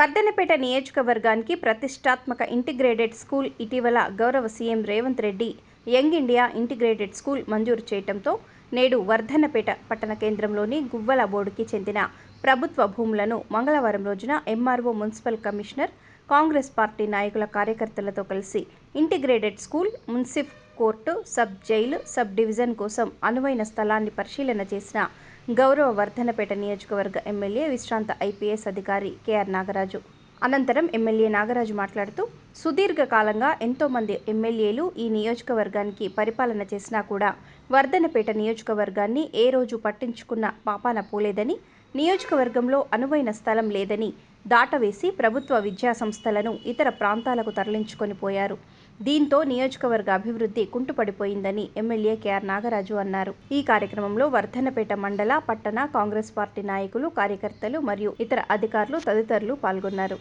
వర్ధనపేట నియోజకవర్గానికి ప్రతిష్టాత్మక integrated school ఇటీవల గౌరవ CM Revanth Reddy young India integrated school మంజూరు చేయడంతో నేడు వర్ధన్నపేట పట్టణ కేంద్రంలోని గువ్వల బోర్డుకి చెందిన ప్రభుత్వ భూములను మంగళవారం రోజున MRO municipal commissioner Congress party నాయకుల కార్యకర్తలతో కలిసి integrated school munsif court sub jail sub division కోసం అనువైన స్థలాన్ని పరిశీలన చేసిన గౌరవ వర్ధనపేట నియోజకవర్గ ఎమ్మెల్యే విశ్రాంత ఐపీఎస్ అధికారి కెఆర్ నాగరాజు. అనంతరం ఎమ్మెల్యే నాగరాజు మాట్లాడుతూ సుదీర్ఘకాలంగా ఎంతోమంది ఎమ్మెల్యేలు ఈ నియోజకవర్గానికి పరిపాలన చేసినా కూడా వర్ధనపేట నియోజకవర్గాన్ని ఏ రోజు పట్టించుకున్న పాపాన పోలేదని నియోజకవర్గంలో అనువైన స్థలం లేదని దాటవేసి ప్రభుత్వ విద్యా సంస్థలను ఇతర ప్రాంతాలకు తరలించుకొని పోయారు. దీంతో నియోజకవర్గ అభివృద్ధి కుంటుపడిపోయిందని ఎమ్మెల్యే కెఆర్ నాగరాజు అన్నారు. ఈ కార్యక్రమంలో వర్ధనపేట మండల పట్టణ కాంగ్రెస్ పార్టీ నాయకులు కార్యకర్తలు మరియు ఇతర అధికారులు తదితరులు పాల్గొన్నారు.